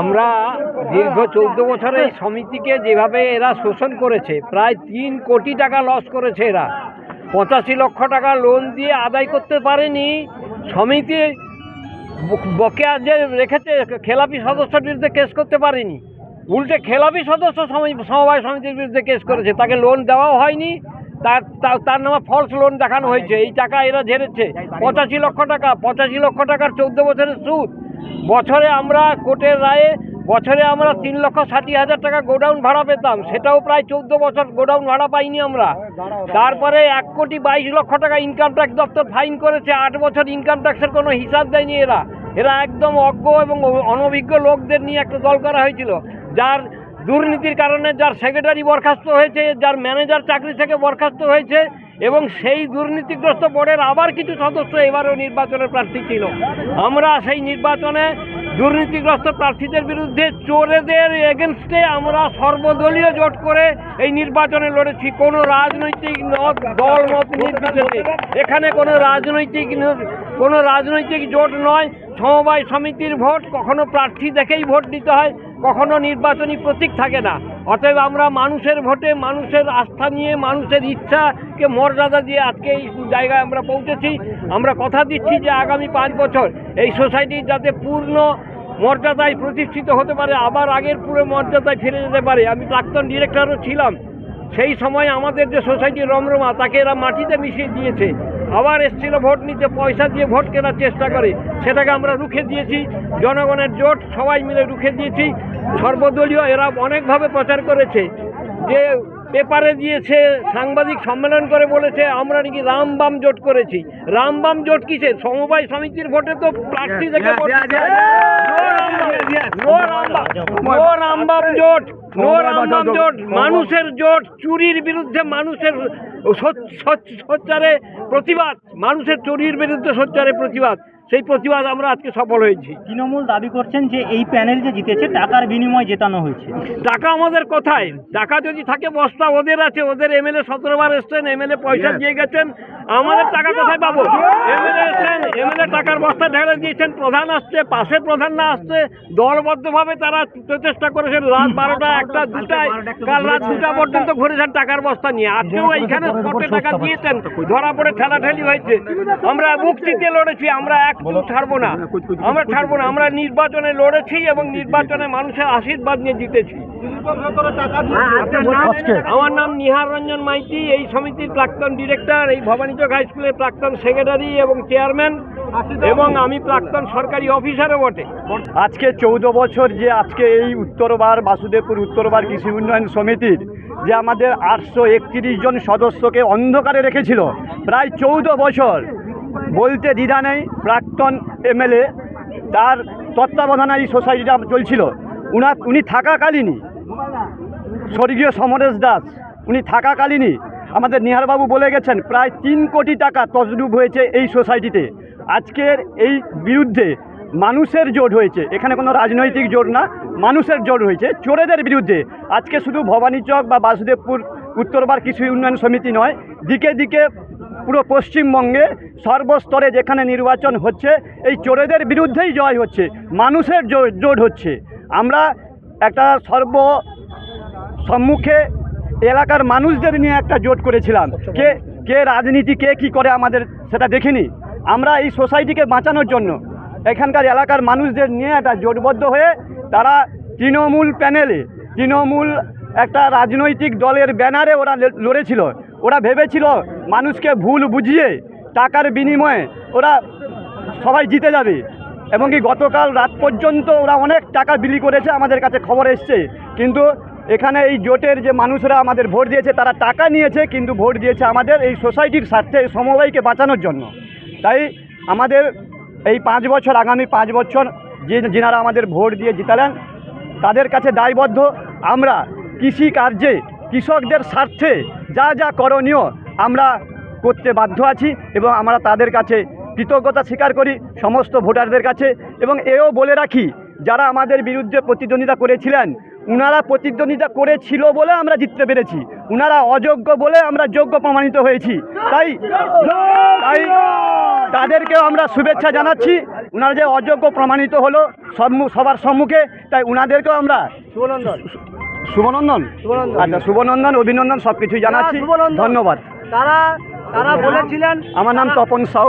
আমার দীর্ঘ চৌদ্দ বছরে এই সমিতিকে যেভাবে এরা শোষণ করেছে, প্রায় তিন কোটি টাকা লস করেছে এরা। পঁচাশি লক্ষ টাকা লোন দিয়ে আদায় করতে পারেনি। সমিতি বকেয়া যে রেখেছে, খেলাপি সদস্যের বিরুদ্ধে কেস করতে পারেনি। উল্টে খেলাপি সদস্য সমি- সমবায় সমিতির বিরুদ্ধে কেস করেছে। তাকে লোন দেওয়াও হয়নি। তার- তার নামে ফলস লোন দেখানো হয়েছে। এই টাকা এরা ঝেড়েছে। পঁচাশি লক্ষ টাকা। পঁচাশি লক্ষ টাকার চৌদ্দ বছরের সুদ। বছরে আমরা কোর্টের রায়ে বছরে আমরা তিন লক্ষ ষাটি হাজার টাকা গোডাউন ভাড়া পেতাম। সেটাও প্রায় চৌদ্দ বছর গোডাউন ভাড়া পাইনি আমরা। তারপরে এক কোটি বাইশ লক্ষ টাকা ইনকাম ট্যাক্স দপ্তর ফাইন করেছে। আট বছর ইনকাম ট্যাক্সের কোনো হিসাব দেয়নি এরা। এরা একদম অজ্ঞ এবং অনভিজ্ঞ লোকদের নিয়ে একটা দল করা হয়েছিল। যার দুর্নীতির কারণে যার সেক্রেটারি বরখাস্ত হয়েছে, যার ম্যানেজার চাকরি থেকে বরখাস্ত হয়েছে এবং সেই দুর্নীতিগ্রস্ত বোর্ডের আবার কিছু সদস্য এবারও নির্বাচনের প্রার্থী ছিল। আমরা সেই নির্বাচনে দুর্নীতিগ্রস্ত প্রার্থীদের বিরুদ্ধে চোরেদের এগেনস্টে আমরা সর্বদলীয় জোট করে এই নির্বাচনে লড়েছি। কোনো রাজনৈতিক দল, মত নির্বিশেষে। এখানে কোনো রাজনৈতিক কোনো রাজনৈতিক জোট নয়। সমবায় সমিতির ভোট, কখনো প্রার্থী দেখেই ভোট দিতে হয়। কখনো নির্বাচনী প্রতীক থাকে না। অতএব আমরা মানুষের ভোটে, মানুষের আস্থা নিয়ে, মানুষের ইচ্ছাকে মর্যাদা দিয়ে আজকে এই জায়গায় আমরা পৌঁছেছি। আমরা কথা দিচ্ছি যে আগামী পাঁচ বছর এই সোসাইটি যাতে পূর্ণ মর্যাদায় প্রতিষ্ঠিত হতে পারে, আবার আগের পুরো মর্যাদায় ফিরে যেতে পারে। আমি প্রাক্তন ডিরেক্টরও ছিলাম। সেই সময় আমাদের যে সোসাইটি রমরমা, তাকে এরা মাটিতে মিশিয়ে দিয়েছে। আবার এসেছিল ভোট নিতে, পয়সা দিয়ে ভোট কেনার চেষ্টা করে। সেটাকে আমরা রুখে দিয়েছি। জনগণের জোট সবাই মিলে রুখে দিয়েছি। সর্বদলীয় এরা অনেকভাবে প্রচার করেছে। যে পেপারে দিয়েছে সাংবাদিক সম্মেলন করে বলেছে আমরা নাকি রামবাম জোট করেছি। রামবাম জোট কিসে? সমবায় সমিতির ভোটে তো প্রার্থী থেকে। নো জোট নো জোট মানুষের জোট চুরির বিরুদ্ধে মানুষের সোচ- সোচ- সোচ্চারে প্রতিবাদ মানুষের চুরির বিরুদ্ধে সোচ্চারে প্রতিবাদ। সেই প্রতিবাদ আমরা আজকে সফল হয়েছি। তৃণমূল দাবি করছেন যে এই প্যানেল যে জিতেছে টাকার বিনিময়ে জেতানো হয়েছে। টাকা আমাদের কোথায়? টাকা যদি থাকে বস্তা ওদের আছে ওদের এমএলএ সতেরো বার এসছেন এমএলএ পয়সা দিয়ে গেছেন আমাদের টাকা কোথায় পাবো? এমএলএ এসছেন এমএলএ টাকার বস্তা ঢেলে দিয়েছেন প্রধান আসছে পাশে প্রধান না আসছে দলবদ্ধভাবে তারা প্রচেষ্টা করেছেন রাত বারোটা একটা দুটায় কাল রাত দুটা পর্যন্ত ঘুরেছেন টাকার বস্তা নিয়ে। আজকেও এইখানে স্পটে টাকা দিয়েছেন ধরা পড়ে ঠেলাঠেলি হয়েছে। আমরা মুক্তিতে লড়েছি আমরা এক ছাড়বো না। আমরা ছাড়বো না আমরা নির্বাচনে লড়েছি এবং নির্বাচনে মানুষের আশীর্বাদ নিয়ে জিতেছি। আমার নাম নিহার রঞ্জন মাইতি এই সমিতির প্রাক্তন ডিরেক্টর এই ভবানীচক হাই স্কুলের প্রাক্তন সেক্রেটারি এবং চেয়ারম্যান এবং আমি প্রাক্তন সরকারি অফিসারও বটে। আজকে চৌদ্দ বছর যে আজকে এই উত্তরবার বাসুদেবপুর উত্তরবার কৃষি উন্নয়ন সমিতির যে আমাদের আটশো একত্রিশ জন সদস্যকে অন্ধকারে রেখেছিল প্রায় চৌদ্দ বছর। বলতে দ্বিধা নেই, প্রাক্তন এমএলএ, তার তত্ত্বাবধানে এই সোসাইটিটা চলছিল। উনার উনি থাকাকালীনই স্বর্গীয় সমরেশ দাস, উনি থাকাকালীনই আমাদের নিহারবাবু বলে গেছেন, প্রায় তিন কোটি টাকা তসরুপ হয়েছে এই সোসাইটিতে। আজকের এই বিরুদ্ধে মানুষের জোট হয়েছে। এখানে কোনো রাজনৈতিক জোট না, মানুষের জোট হয়েছে। চোরেদের বিরুদ্ধে। আজকে শুধু ভবানীচক বা বাসুদেবপুর, উত্তরবার কৃষি উন্নয়ন সমিতি নয়, দিকে দিকে পুরো পশ্চিমবঙ্গে সর্বস্তরে যেখানে নির্বাচন হচ্ছে, এই চোরেদের বিরুদ্ধেই জয় হচ্ছে, মানুষের জোট হচ্ছে। আমরা একটা সর্ব সম্মুখে এলাকার মানুষদের নিয়ে একটা জোট করেছিলাম। কে কে রাজনীতি, কে কি করে আমাদের সেটা দেখিনি। আমরা এই সোসাইটিকে বাঁচানোর জন্য এখানকার এলাকার মানুষদের নিয়ে একটা জোটবদ্ধ হয়ে তারা তৃণমূল প্যানেলে, তৃণমূল একটা রাজনৈতিক দলের ব্যানারে ওরা লড়েছিল। ওরা ভেবেছিল মানুষকে ভুল বুঝিয়ে টাকার বিনিময়ে ওরা সবাই জিতে যাবে। এবং কি গতকাল রাত পর্যন্ত ওরা অনেক টাকা বিলি করেছে, আমাদের কাছে খবর এসছে। কিন্তু এখানে এই জোটের যে মানুষরা আমাদের ভোট দিয়েছে, তারা টাকা নিয়েছে, কিন্তু ভোট দিয়েছে আমাদের এই সোসাইটির স্বার্থে সমবায়কে বাঁচানোর জন্য। তাই আমাদের এই পাঁচ বছর, আগামী পাঁচ বছর যে যিনারা আমাদের ভোট দিয়ে জিতালেন, তাদের কাছে দায়বদ্ধ। আমরা কৃষি কার্যে কৃষকদের স্বার্থে যা যা করণীয় আমরা করতে বাধ্য আছি এবং আমরা তাদের কাছে কৃতজ্ঞতা স্বীকার করি সমস্ত ভোটারদের কাছে এবং এও বলে রাখি, যারা আমাদের বিরুদ্ধে প্রতিদ্বন্দ্বিতা করেছিলেন, উনারা প্রতিদ্বন্দ্বিতা করেছিল বলে আমরা জিততে পেরেছি, উনারা অযোগ্য বলে আমরা যোগ্য প্রমাণিত হয়েছি। তাই তাই তাদেরকেও আমরা শুভেচ্ছা জানাচ্ছি, উনারা যে অযোগ্য প্রমাণিত হলো সবার সম্মুখে, তাই উনাদেরকেও আমরা শুভনন্দন। আচ্ছা শুভনন্দন অভিনন্দন সব কিছুই জানাচ্ছি। ধন্যবাদ। তারা তারা বলেছিলেন আমার নাম তপন সাউ।